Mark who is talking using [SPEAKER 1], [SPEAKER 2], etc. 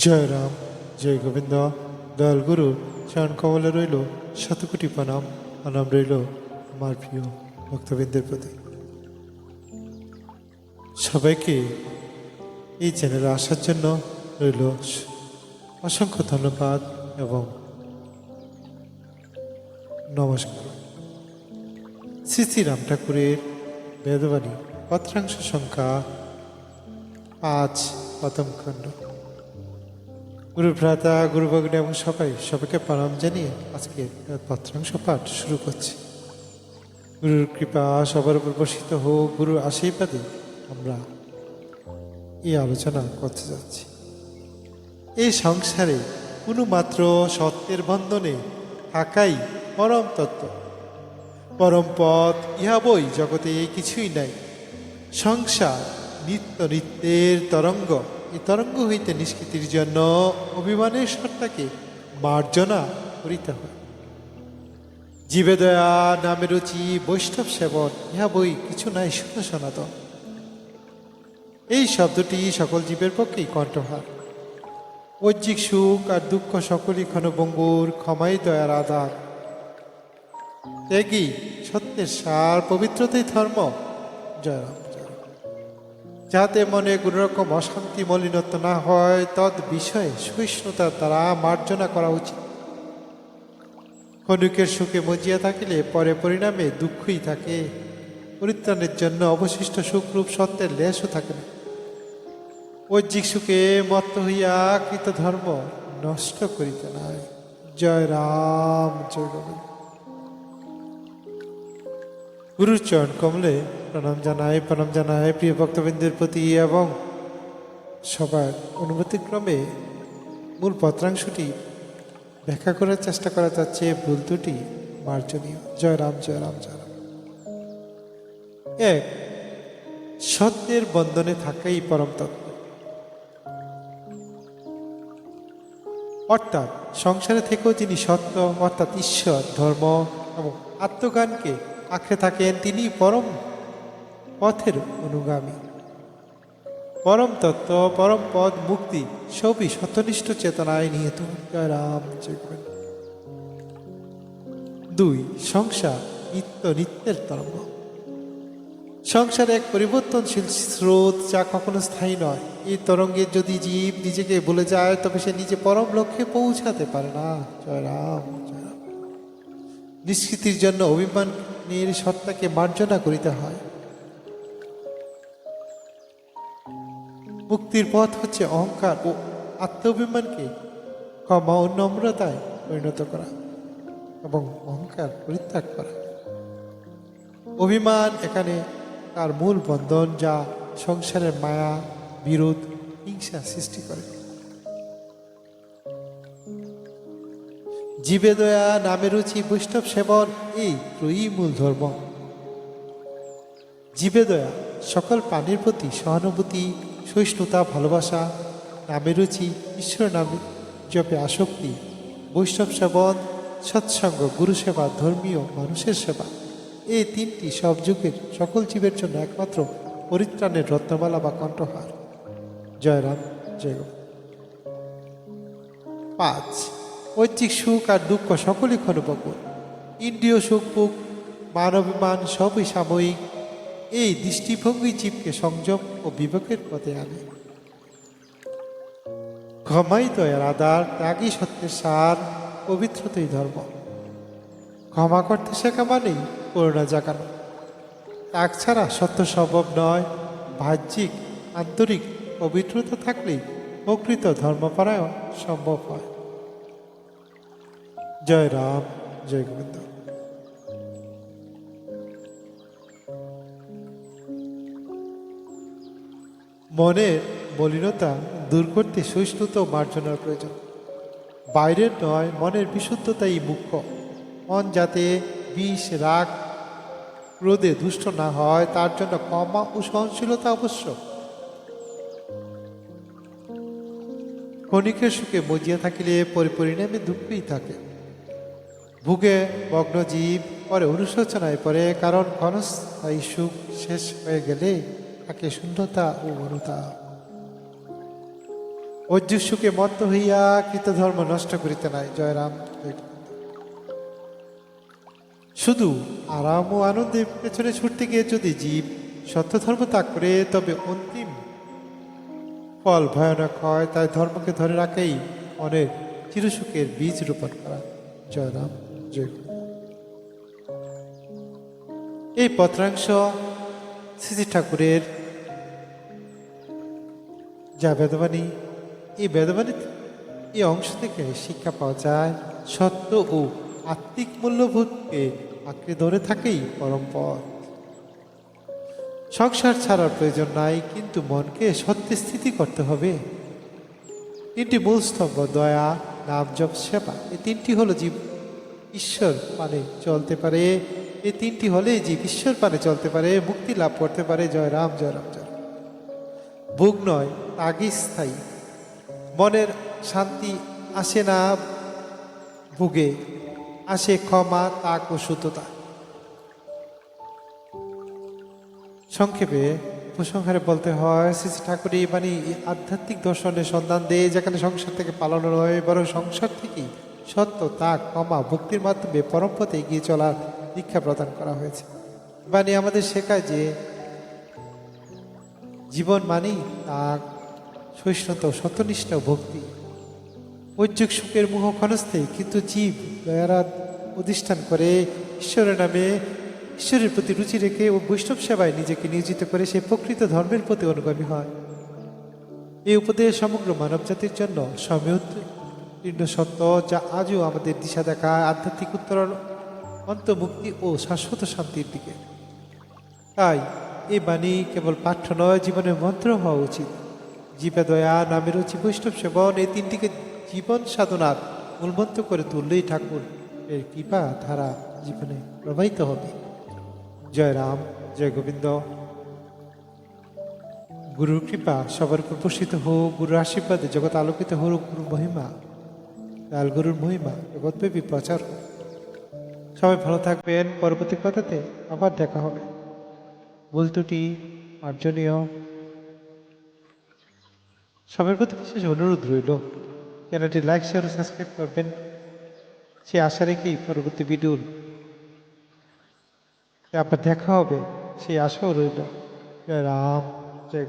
[SPEAKER 1] জয় রাম জয় গোবিন্দ, দয়াল গুরু, চরণ কমলে রইল শতকোটি প্রণাম প্রণাম রইল আমার প্রিয় ভক্তবৃন্দের প্রতি। সবাইকে এই চ্যানেলে আসার জন্য রইল অসংখ্য ধন্যবাদ এবং নমস্কার। শ্রী শ্রী রাম ঠাকুরের বেদবাণী পত্রাংশ সংখ্যা পাঁচ প্রথম খণ্ড। গুরু ভ্রাতা গুরু ভগ্নী এবং সবাই সবাইকে প্রণাম জানিয়ে আজকে পত্রাংশ পাঠ শুরু করছি। গুরুর কৃপা সবার উপর বর্ষিত হোক, গুরুর আশীর্বাদে আমরা এই আলোচনা করতে যাচ্ছি। এই সংসারে কোনো মাত্র সত্যের বন্ধনে থাকাই পরম তত্ত্ব। পরম পথ, ইহা বই জগতে কিছুই নাই। সংসার নিত্য নিত্যের তরঙ্গ। এই তরঙ্গ হইতে নিষ্কৃতির জন্য অভিমানের সত্তাকে মার্জনা করিতে হয়। জীবে দয়া নামে রুচি বৈষ্ণব সেবন, ইহা বই কিছু নাই শুধু সনাতন। এই শব্দটি সকল জীবের পক্ষেই কণ্ঠহার। ঐজ্জিক সুখ আর দুঃখ সকলই ক্ষণবঙ্গুর ক্ষমাই দয়ার আধার। ত্যাগী সত্যের সার পবিত্রতাই ধর্ম, জয়রাম। যাতে মনে কোনো রকম অশান্তি মলিনত্ব না হয় তদ বিষয়ে সহিষ্ণুতার দ্বারা মার্জনা করা উচিত। ক্ষণিকের সুখে মজিয়া থাকিলে পরে পরিণামে দুঃখই থাকে। পরিত্রাণের জন্য অবশিষ্ট সুখরূপ সত্যের লেশও থাকে না। ঐজ্জিক সুখে মত্ত হইয়া কৃত ধর্ম নষ্ট করিতে নাই। জয় রাম, জয় গোবিন্দ। গুরুর চরণ কমলে প্রণাম জানায় প্রণাম জানায় প্রিয় ভক্তবৃন্দের প্রতি এবং সবার অনুমতিক্রমে মূল পত্রাংশটি ব্যাখ্যা করার চেষ্টা করা যাচ্ছে, ভুল দুটি মার্জনীয়। জয় রাম জয় রাম জয় রাম। এক সত্যের বন্ধনে থাকাই পরম তত্ত্ব। অর্থাৎ সংসারে থেকেও যিনি সত্য, অর্থাৎ ঈশ্বর, ধর্ম এবং আত্মজ্ঞানকে আঁকড়ে থাকেন তিনি পরম পথের অনুগামী। পরম তত্ত্ব, পরম পদ মুক্তি সবই সত্যনিষ্ঠ চেতনায় নিহিত রাম গোবিন্দ। দুই, সংসার, নিত্য নিত্যের তরঙ্গ। সংসার এক পরিবর্তনশীল স্রোত, যা কখনো স্থায়ী নয়। এই তরঙ্গে যদি জীব নিজেকে বলে যায়, তবে সে নিজে পরম লক্ষ্যে পৌঁছাতে পারে না। জয় রাম জয় রাম। নিষ্কৃতির জন্য অভিমানের সত্তাকে মার্জনা করিতে হয়। মুক্তির পথ হচ্ছে অহংকার ও আত্মাভিমানকে ক্ষমা ও নম্রতায় পরিণত করা এবং অহংকার পরিত্যাগ করা। অভিমান এখানে তার মূল বন্ধন যা সংসারের মায়া, বিরোধ, হিংসা সৃষ্টি করে। জীবে দয়া নামে রুচি বৈষ্ণব সেবন, এই ত্রয়ী মূল ধর্ম। জীবে দয়া, সকল প্রাণীর প্রতি সহানুভূতি, সহিষ্ণুতা, ভালোবাসা, নামে রুচি ঈশ্বর নামে জপে আসক্তি, বৈষ্ণব সেবন, সৎসঙ্গ, গুরু সেবা, ধর্মীয় মানুষের সেবা, এই তিনটি সব যুগের সকল জীবের জন্য একমাত্র পরিত্রাণের রত্নমালা বা কণ্ঠহার। জয়রাম, জয় পাঁচ ঐচ্ছিক সুখ আর দুঃখ সকলই ক্ষণবকুল ইন্দ্রিয় সুখ বুক মানবিমান সবই সাময়িক। এই দৃষ্টিভঙ্গি জীবকে সংযম ও বিবেকের পথে আনে। ক্ষমাই দয়ার আধার ত্যাগই সত্যের সার, পবিত্রতই ধর্ম। ক্ষমা করতে শেখা মানেই করুণা জাগানো। ত্যাগ ছাড়া সত্য সম্ভব নয়। বাহ্যিক, আন্তরিক পবিত্রতা থাকলেই প্রকৃত ধর্মপরায়ণ সম্ভব হয়। জয় রাম, জয় গোবিন্দ। মনের মলিনতা দূর করতে সহিষ্ণুতা মার্জনার প্রয়োজন। বাইরের নয়, মনের বিশুদ্ধতাই মুখ্য। মন যাতে বিষ, রাগ, ক্রোধে দুষ্ট না হয়, তার জন্য ক্ষমা ও সহনশীলতা আবশ্যক। ক্ষণিকের সুখে মজিয়া থাকিলে পরি পরিণামে দুঃখই থাকে। ভুগে মগ্ন জীব, পরে অনুশোচনায় পড়ে, কারণ ক্ষণস্থায়ী সুখ শেষ হয়ে গেলে থাকে শূন্যতা ও অনুতাপ অজ্জুসুকে মত্ত হইয়া কৃতধর্ম নষ্ট করিতে নাই, জয়রাম শুধু আরাম ও আনন্দের পেছনে ছুটতে গিয়ে যদি জীব সত্য ধর্ম ত্যাগ করে, তবে অন্তিম ফল ভয়ানক হয়, তাই ধর্মকে ধরে রাখাই অনেক চিরসুখের বীজ রোপণ করা, জয়রাম। জয় গুরু। এই পত্রাংশ শ্রী ঠাকুরের। যা বেদবাণী, এই বেদবাণী এই অংশ থেকে শিক্ষা পাওয়া যায়, সত্য ও আত্মিক মূল্যবোধকে আঁকড়ে ধরে থাকেই পরম পথ। সংসার ছাড়ার প্রয়োজন নাই, কিন্তু মনকে সত্যে স্থিতি করতে হবে। তিনটি মূল স্তম্ভ, দয়া নাম জপ, সেবা, এই তিনটি হলো জীব ঈশ্বর পানে চলতে পারে। এই তিনটি হলে জীব ঈশ্বর পানে চলতে পারে, মুক্তি লাভ করতে পারে। জয় রাম জয় রাম, জয়। ভোগ নয় তাগি স্থায়ী। মনের শান্তি আসে না ভোগে আসে ক্ষমা, তাক ও সুততা সংক্ষেপে উপসংহারে বলতে হয়, শ্রী ঠাকুর এই বাণী আধ্যাত্মিক দর্শনের সন্ধান দেয়, যেখানে সংসার থেকে পালানো নয়, বরং সংসার থেকেই সত্য তাক ক্ষমা ভক্তির মাধ্যমে পরম পথে এগিয়ে চলার দীক্ষা প্রদান করা হয়েছে। মানে আমাদের শেখায় যে জীবন মানেই তাক সহিষ্ণুতা ও ভক্তি। ঐজ্জিক সুখের মুহ ক্ষণস্থে কিন্তু জীব দয়ারাত অধিষ্ঠান করে ঈশ্বরের নামে ঈশ্বরের প্রতি রুচি রেখে ও বৈষ্ণব সেবায় নিজেকে নিয়োজিত করে সে প্রকৃত ধর্মের প্রতি অনুগামী হয়। এই উপদেশ সমগ্র মানব জাতির জন্য সময়োত্তীর্ণ সত্য যা আজও আমাদের দিশা দেখায় আধ্যাত্মিক উত্তরণ অন্তর্মুক্তি ও শাশ্বত শান্তির দিকে। তাই এই বাণী কেবল পাঠ্য নয়, জীবনের মন্ত্র হওয়া উচিত। জীবে দয়া নামের রুচি বৈষ্ণব সেবন, এই তিনটিকে জীবন সাধনার মূলমন্ত্র করে তুললেই ঠাকুর এর কৃপা ধারা জীবনে প্রবাহিত হবে। জয় রাম, জয় গোবিন্দ। গুরুর কৃপা সবার উপর হোক, গুরুর আশীর্বাদে জগৎ আলোকিত হোক গুরু মহিমা। লাল গুরুর মহিমা জগৎব্যাপী প্রচার সবাই ভালো থাকবেন। পরবর্তী কথাতে আবার দেখা হবে। ভুল ত্রুটি, মার্জনীয়। সবার প্রতি বিশেষ অনুরোধ রইল, চ্যানেলটি লাইক শেয়ার ও সাবস্ক্রাইব করবেন। সে আশা রেখেই পরবর্তী ভিডিওর আপনার দেখা হবে। সেই আশাও রইল। রাম, জয়